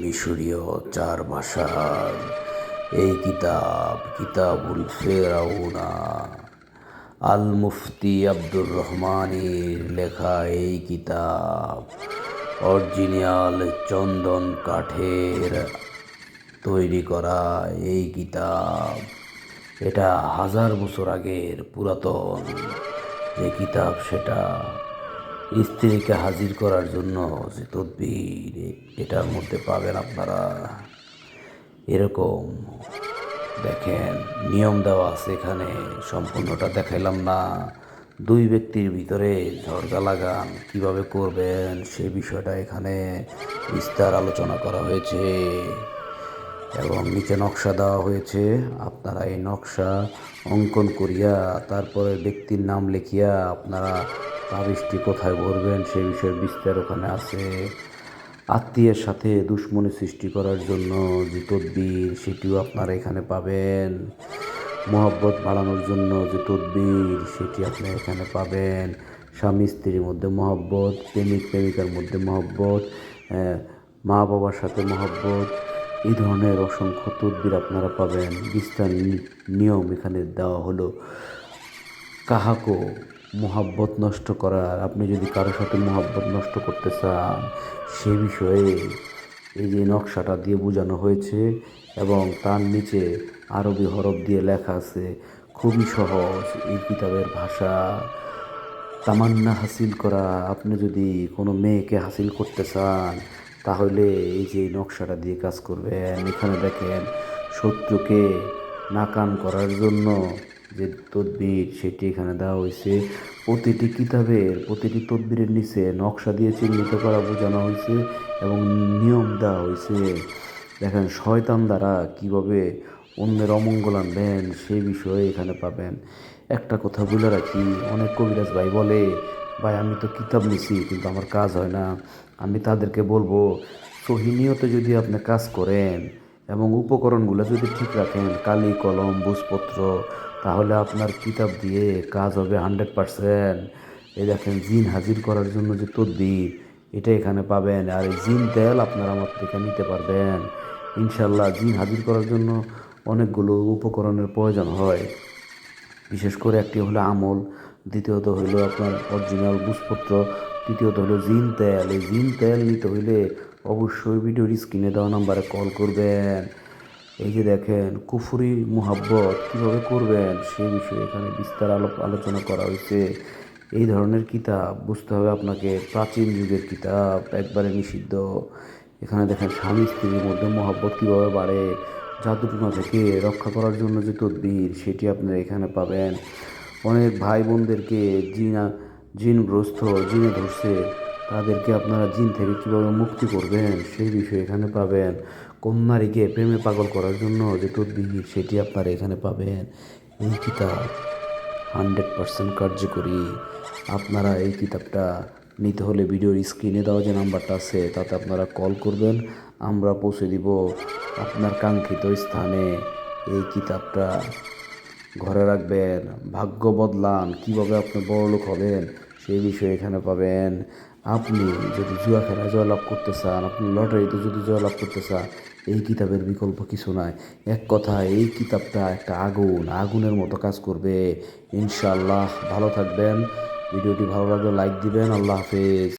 মিশরীয় চার ভাষার এই কিতাব, কিতাবুল ফেরাউনা। আল মুফতি আব্দুর রহমানের লেখা এই কিতাব অরিজিনাল চন্দন কাঠের তৈরি করা এই কিতাব। এটা হাজার বছর আগের পুরাতন যে কিতাব সেটা। স্ত্রীকে হাজির করার জন্য যে তদবির এটার মধ্যে পাবেন আপনারা। এরকম, দেখেন, নিয়ম দেওয়া আছে এখানে, সম্পূর্ণটা দেখাইলাম না। দুই ব্যক্তির ভিতরে ঝড়গা লাগান, কীভাবে করবেন সে বিষয়টা এখানে বিস্তার আলোচনা করা হয়েছে এবং নিচে নকশা দেওয়া হয়েছে। আপনারা এই নকশা অঙ্কন করিয়া, তারপরে ব্যক্তির নাম লিখিয়া আপনারা তাবিজটি কোথায় ভরবেন সে বিষয়ে বিস্তার ওখানে আছে। আত্মীয়ের সাথে দুশ্মনী সৃষ্টি করার জন্য যে তদবির, সেটিও আপনারা এখানে পাবেন। মহব্বত বাড়ানোর জন্য যে তদবির, সেটি আপনি এখানে পাবেন। স্বামী, স্ত্রীর মধ্যে মহব্বত, প্রেমিক, প্রেমিকার মধ্যে মহব্বত মা বাবার সাথে মহব্বত, এই ধরনের অসংখ্য তদবির আপনারা পাবেন। বিস্তার নিয়ম এখানে দেওয়া হলো। কাহাকো মোহাব্বত নষ্ট করার, আপনি যদি কারোর সাথে মোহাব্বত নষ্ট করতে চান, সে বিষয়ে এই যে নকশাটা দিয়ে বোঝানো হয়েছে এবং তার নিচে আরবি হরফ দিয়ে লেখা আছে, খুবই সহজ। এই কিতাবের ভাষা তামান্না হাসিল করা। আপনি যদি কোনো মেয়েকে হাসিল করতে চান, তাহলে এই যে নকশাটা দিয়ে কাজ করবেন। এখানে দেখেন, শত্রুকে নাকান করার জন্য যে তদবির সেটি এখানে দেওয়া হয়েছে। প্রতিটি কিতাবের, প্রতিটি তদবিরের নিচে নকশা দিয়ে চিহ্নিত করা, বোঝানো হয়েছে এবং নিয়ম দেওয়া হয়েছে। দেখেন, শয়তান দ্বারা কীভাবে অন্যের অমঙ্গল আনবেন সেই বিষয়ে এখানে পাবেন। একটা কথা বলে রাখি, অনেক কবিরাজ ভাই বলে, ভাই, আমি তো কিতাব নিছি, কিন্তু আমার কাজ হয় না। আমি তাদেরকে বলব সহিনিয়তে যদি আপনি কাজ করেন এবং উপকরণগুলো যদি ঠিক রাখেন, কালি, কলম বুঝপত্র তাহলে আপনার কিতাব দিয়ে কাজ হবে হান্ড্রেড পারসেন্ট। এই দেখেন, জিন হাজির করার জন্য যে তদবির, এটা এখানে পাবেন। আর এই জিন তেল আপনারা আমার থেকে নিতে পারবেন। ইনশাল্লাহ জিন হাজির করার জন্য অনেকগুলো উপকরণের প্রয়োজন হয়। বিশেষ করে একটি হলো আমল, দ্বিতীয়ত হলো আপনার অরিজিনাল বুঝপত্র তৃতীয়ত হলো জিন তেল। এই জিন তেল নিতে হইলে অবশ্যই ভিডিওর স্ক্রিনে দেওয়া নাম্বারে কল করবেন। এই যে দেখেন, কুফুরি মোহাব্বত কীভাবে করবেন সেই বিষয়ে এখানে বিস্তার আলো আলোচনা করা হয়েছে। এই ধরনের কিতাব বুঝতে হবে আপনাকে, প্রাচীন যুগের কিতাব, একবারে নিষিদ্ধ। এখানে দেখেন, স্বামী স্ত্রীর মধ্যে মহব্বত কীভাবে বাড়ে, জাদুটুনা থেকে রক্ষা করার জন্য যে তদবির, সেটি আপনারা এখানে পাবেন। অনেক ভাই বোনদেরকে জিনা জিনগ্রস্ত, জিনে ধরছে। তাদেরকে আপনারা জিন থেকে কীভাবে মুক্তি করবেন, সেই বিষয়ে এখানে পাবেন। কন্যারীকে প্রেমে পাগল করার জন্য যে তদবির, সেটি আপনারা এখানে পাবেন। এই কিতাব হান্ড্রেড পার্সেন্ট কার্যকরী। আপনারা এই কিতাবটা নিতে হলে ভিডিওর স্ক্রিনে দেওয়া যে নাম্বারটা আছে, তাতে আপনারা কল করবেন। আমরা পৌঁছে দিব আপনার কাঙ্ক্ষিত স্থানে। এই কিতাবটা ঘরে রাখবেন। ভাগ্য বদলান। কীভাবে আপনি বড়লোক হবেন সেই বিষয়ে এখানে পাবেন, আপনি যদি জুয়া খেলায় জয়লাভ করতে চান, আপনি লটারিতে যদি জয়লাভ করতে চান, এই কিতাবের বিকল্প কিছু নাই। এক কথা এই কিতাবটা একটা আগুন, আগুনের মতো কাজ করবে। ইনশাআল্লাহ, ভালো থাকবেন। ভিডিওটি ভালো লাগলে লাইক দিবেন। আল্লাহ হাফেজ।